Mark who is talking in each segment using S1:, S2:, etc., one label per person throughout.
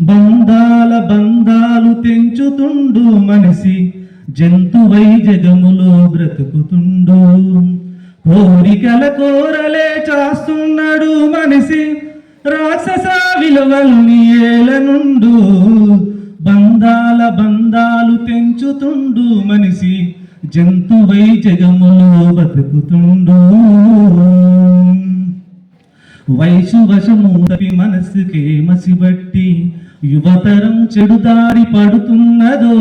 S1: బంధాల బంధాలు తెంచుతుండు మనిషి జంతువై జగములో బ్రతుకుతుండు. కోరికల కోరలే చాస్తున్నాడు మనిషి రాక్షస విలువల్ని ఏలనుండు. బంధాల బంధాలు తెంచుతుండు మనిషి జంతువై జగములో బతుకుతుండు వైశు వశము తపి మనసుకే మసిబట్టి యువతరం చెడుదారి పడుతున్నదో?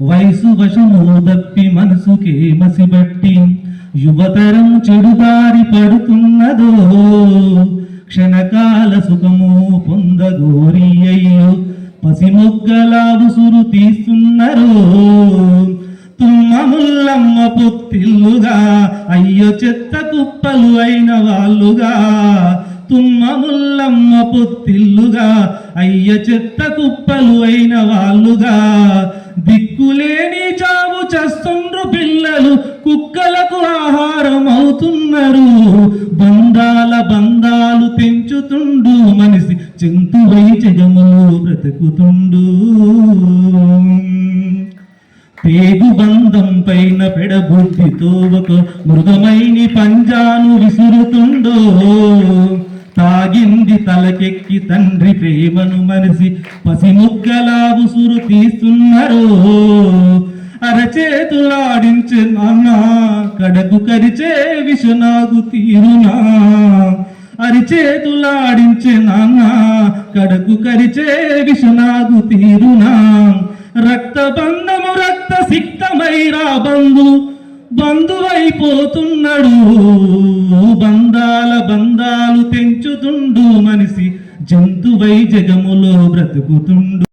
S1: వయసు వశము తప్పి మనసుకే మసిబట్టి యువతరం చెడుదారి పడుతున్నదో? క్షణకాల సుఖము పొందగోరి అయ్యో పసిమొగ్గలా ఉసురు తీస్తున్నరో? తుమ్మముల్లమ్మ పొత్తిల్లుగా అయ్యో చెత్త కుప్పలు అయిన వాళ్ళుగా తుమ్మముల్లమ్మ పొత్తిల్లుగా అయ్య చెత్త కుప్పలు అయిన వాళ్ళుగా. దిక్కులేని చావు చస్తుండ్రు పిల్లలు కుక్కలకు ఆహారం అవుతున్నారు బంధాల బంధాలు పెంచుతుండు మనిషి జంతువై జగములు బ్రతుకుతుండు. పేగు బంధం పైన పెడబుద్ధితో ఒక మృగమైని పంజాను విసురుతుండో. తాగింది తలకెక్కి తండ్రి ప్రేమను మనిసి పసిముగ్గలా ఉసురు తీస్తున్నారు. అరచేతులాడించే నాన్న కడకు కరిచే విషనాగు తీరునా. అరిచేతులాడించే నాన్న కడకు కరిచే విషనాగు తీరునా. రక్త బంధము రక్త సిక్తమైరా బంధు బంధువైపోతున్నాడు. బంధాలు తెంచుతుండు మనిషి. జంతువై జగములో బ్రతుకుతుండు.